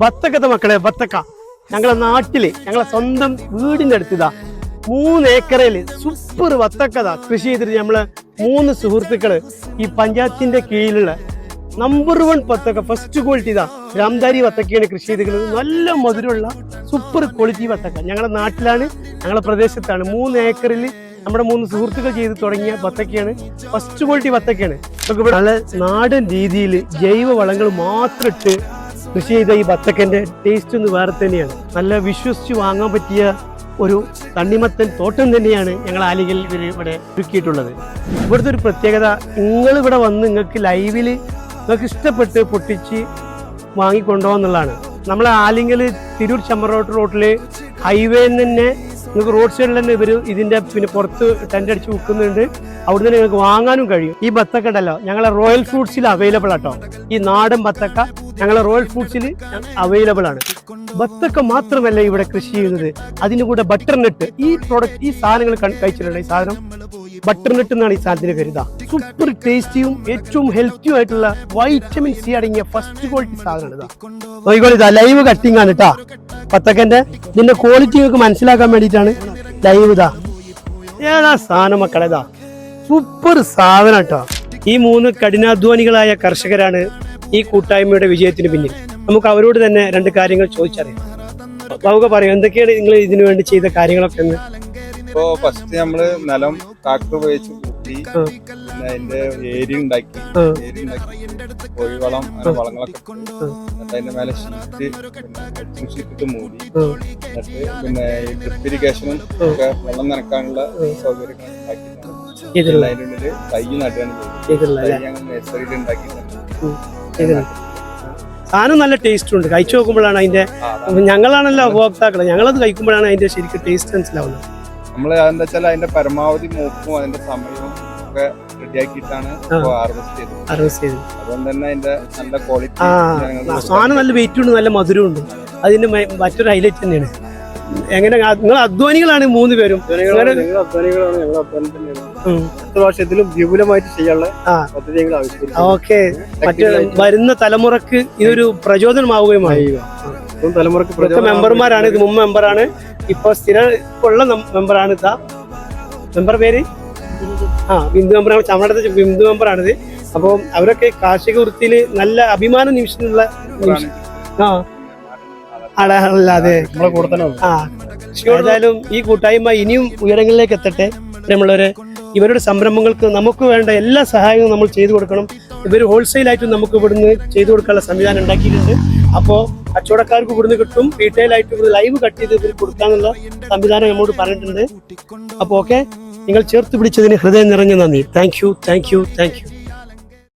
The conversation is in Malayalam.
ബത്തക്കത്തെ മക്കളെ ബത്തക്ക ഞങ്ങളെ നാട്ടിൽ ഞങ്ങളെ സ്വന്തം വീടിന്റെ അടുത്തിതാ. മൂന്ന് ഏക്കറിൽ സൂപ്പർ വത്തക്കത കൃഷി ചെയ്തിട്ട് നമ്മൾ മൂന്ന് സുഹൃത്തുക്കൾ ഈ പഞ്ചായത്തിന്റെ കീഴിലുള്ള നമ്പർ വൺ വത്തക്ക ഫസ്റ്റ് ക്വാളിറ്റി ഇതാ. രാംദാരി വത്തക്കയാണ് കൃഷി ചെയ്തിരിക്കുന്നത്. നല്ല മധുരമുള്ള സൂപ്പർ ക്വാളിറ്റി വത്തക്ക. ഞങ്ങളുടെ നാട്ടിലാണ് ഞങ്ങളുടെ പ്രദേശത്താണ്. മൂന്ന് ഏക്കറിൽ നമ്മുടെ മൂന്ന് സുഹൃത്തുക്കൾ ചെയ്ത് തുടങ്ങിയ വത്തക്കയാണ് ഫസ്റ്റ് ക്വാളിറ്റി വത്തക്കയാണ്. നമുക്ക് ഇവിടെ നല്ല നാടൻ രീതിയിൽ ജൈവ വളങ്ങൾ മാത്രം ഇട്ട് കൃഷി ചെയ്ത ഈ ബത്തക്കന്റെ ടേസ്റ്റ് ഒന്ന് വേറെ തന്നെയാണ്. നല്ല വിശ്വസിച്ച് വാങ്ങാൻ പറ്റിയ ഒരു തണ്ണിമത്തൻ തോട്ടം തന്നെയാണ് ഞങ്ങൾ ആലികൾ ഇവർ ഇവിടെ ഒരുക്കിയിട്ടുള്ളത്. ഇവിടുത്തെ ഒരു പ്രത്യേകത നിങ്ങൾ ഇവിടെ വന്ന് നിങ്ങൾക്ക് ലൈവിൽ നിങ്ങൾക്ക് ഇഷ്ടപ്പെട്ട് പൊട്ടിച്ച് വാങ്ങിക്കൊണ്ടുപോകാന്നുള്ളതാണ് നമ്മളെ ആലിങ്കൽ തിരൂർ ചമ്മറോട്ട് റോട്ടിൽ ഹൈവേ തന്നെ നിങ്ങൾക്ക് റോഡ് സൈഡിൽ തന്നെ ഇവർ ഇതിന്റെ പിന്നെ പുറത്ത് ടെന്റ് അടിച്ച് വിൽക്കുന്നുണ്ട്. അവിടുന്ന് തന്നെ നിങ്ങൾക്ക് വാങ്ങാനും കഴിയും. ഈ ബത്തക്ക ഉണ്ടല്ലോ ഞങ്ങളെ റോയൽ ഫ്രൂട്ട്സിൽ അവൈലബിൾ ആട്ടോ. ഈ നാടൻ ബത്തക്ക ഞങ്ങളെ റോയൽ ഫ്രൂട്ട്സിൽ അവൈലബിൾ ആണ്. ബത്തക്ക മാത്രമല്ല ഇവിടെ കൃഷി ചെയ്യുന്നത്. അതിന്റെ കൂടെ ബട്ടർ നട്ട് ഈ പ്രോഡക്റ്റ് ഈ സാധനങ്ങൾ കഴിച്ചിട്ടുണ്ടോ ഈ സാധനം ബട്ടർ നട്ട് എന്നാണ് ഈ സാധനത്തിന് പേര് ഇതാ. സൂപ്പർ ടേസ്റ്റിയും ഏറ്റവും ഹെൽത്തിയും ആയിട്ടുള്ള വൈറ്റമിൻ സി അടങ്ങിയ ഫസ്റ്റ് ക്വാളിറ്റി സാധനമാണ് ഇതാ. നോക്കിക്കോളി ഇതാ ലൈവ് കട്ടിംഗ് ആണ് കേട്ടാ പത്തക്കന്റെ ഇതിന്റെ ക്വാളിറ്റി നിങ്ങൾക്ക് മനസ്സിലാക്കാൻ വേണ്ടിയിട്ടാണ് ലൈവ് ഇതാ. ഏതാ സാധനം മക്കളെ ഇതാ? സൂപ്പർ സാധനം കേട്ടോ ഈ മൂന്ന് കഠിനാധ്വാനികളായ കർഷകരാണ് ഈ കൂട്ടായ്മയുടെ വിജയത്തിന് പിന്നിൽ. നമുക്ക് അവരോട് തന്നെ രണ്ട് കാര്യങ്ങൾ ചോദിച്ചറിയാം. ബാബുക പറയൂ എന്തൊക്കെയാണ് നിങ്ങൾ ഇതിനു വേണ്ടി ചെയ്ത കാര്യങ്ങളൊക്കെ എന്ന് ഇപ്പോ ഫസ്റ്റ് നമ്മൾ നിലം ട്രാക്ടർ ഉപയോഗിച്ച് കൂട്ടി. പിന്നെ അതിന്റെ ഏരി ഉണ്ടാക്കി. ഏരി ഉണ്ടാക്കി. കോഴിവളം അങ്ങനെ വളങ്ങളൊക്കെ. എന്നിട്ട് അതിന്റെ മേലെ ഷീറ്റ് പിന്നെ എഡ്ജിങ് ഷീറ്റ് ഇട്ട് മൂടി. എന്നിട്ട് പിന്നെ ഈ ഡ്രിപ്പ് ഇറിഗേഷനും ഒക്കെ വെള്ളം നനക്കാനുള്ള സൗകര്യങ്ങൾ ഉണ്ടാക്കിയിട്ടാണ് ചെയ്തിട്ടുള്ള അതിന്റെ ഉള്ളിൽ തൈ നടുകയാണ് ചെയ്തത്? ഞങ്ങൾ നഴ്സറിയിൽ ഉണ്ടാക്കിയിട്ടുണ്ട്. സാധനം നല്ല ടേസ്റ്റ് ഉണ്ട്. കഴിച്ചു നോക്കുമ്പോഴാണ് അതിന്റെ. ഞങ്ങളാണല്ലോ ഉപഭോക്താക്കൾ ഞങ്ങളത് കഴിക്കുമ്പോഴാണ് അതിന്റെ ശരിക്കും ടേസ്റ്റ് മനസ്സിലാവുന്നത്. നമ്മൾ അതെന്താ വെച്ചാൽ അതിന്റെ പരമാവധി മൂപ്പും അതിന്റെ സമയവും ഒക്കെ റെഡിയാക്കിയിട്ടാണ് ഹാർവെസ്റ്റ് ചെയ്തത്. അതുകൊണ്ട് തന്നെ അതിന്റെ നല്ല ക്വാളിറ്റി സാധനം നല്ല വെയിറ്റ് ഉണ്ട് നല്ല മധുരം ഉണ്ട്. അതിന്റെ മറ്റൊരു ഹൈലൈറ്റ് തന്നെയാണ്. എങ്ങനെ നിങ്ങൾ അധ്വാനികളാണ് മൂന്ന് പേരും. വർഷത്തിലും വിപുലമായിട്ട് ചെയ്യാനുള്ള ഓക്കെ. മറ്റു വരുന്ന തലമുറയ്ക്ക് ഇതൊരു പ്രചോദനമാവുകയുമായി ഇപ്പം തലമുറയ്ക്ക് മെമ്പർമാരാണ് ഇത് മുമ്പ് മെമ്പറാണ്. ഇപ്പൊ സ്ഥിരം ഉള്ള മെമ്പറാണ് ഇതാ. മെമ്പർ പേര്? ആ ബിന്ദു മെമ്പറാണ് ചമടത്തെ ബിന്ദു മെമ്പറാണിത് അപ്പോൾ അവരൊക്കെ കാർഷിക വൃത്തിയിൽ നല്ല അഭിമാന നിമിഷമുള്ള നിമിഷം ആ. അതെ. ആ. ഏതായാലും ഈ കൂട്ടായ്മ ഇനിയും ഉയരങ്ങളിലേക്ക് എത്തട്ടെ. നമ്മളൊരു ഇവരുടെ സംരംഭങ്ങൾക്ക് നമുക്ക് വേണ്ട എല്ലാ സഹായവും നമ്മൾ ചെയ്തു കൊടുക്കണം. ഇവർ ഹോൾസെയിലായിട്ട് നമുക്ക് ഇവിടുന്ന് ചെയ്തു കൊടുക്കാനുള്ള സംവിധാനം ഉണ്ടാക്കിയിട്ടുണ്ട്. അപ്പോൾ കച്ചവടക്കാർക്ക് ഇവിടുന്ന് കിട്ടും റീറ്റെയിൽ ആയിട്ട് ഇവിടെ ലൈവ് കട്ട് ചെയ്ത് ഇവർ കൊടുക്കാനുള്ള സംവിധാനം നമ്മോട് പറഞ്ഞിട്ടുണ്ട്. അപ്പോൾ ഓക്കെ നിങ്ങൾ ചേർത്ത് പിടിച്ചതിന് ഹൃദയം നിറഞ്ഞ നന്ദി. Thank you thank you thank you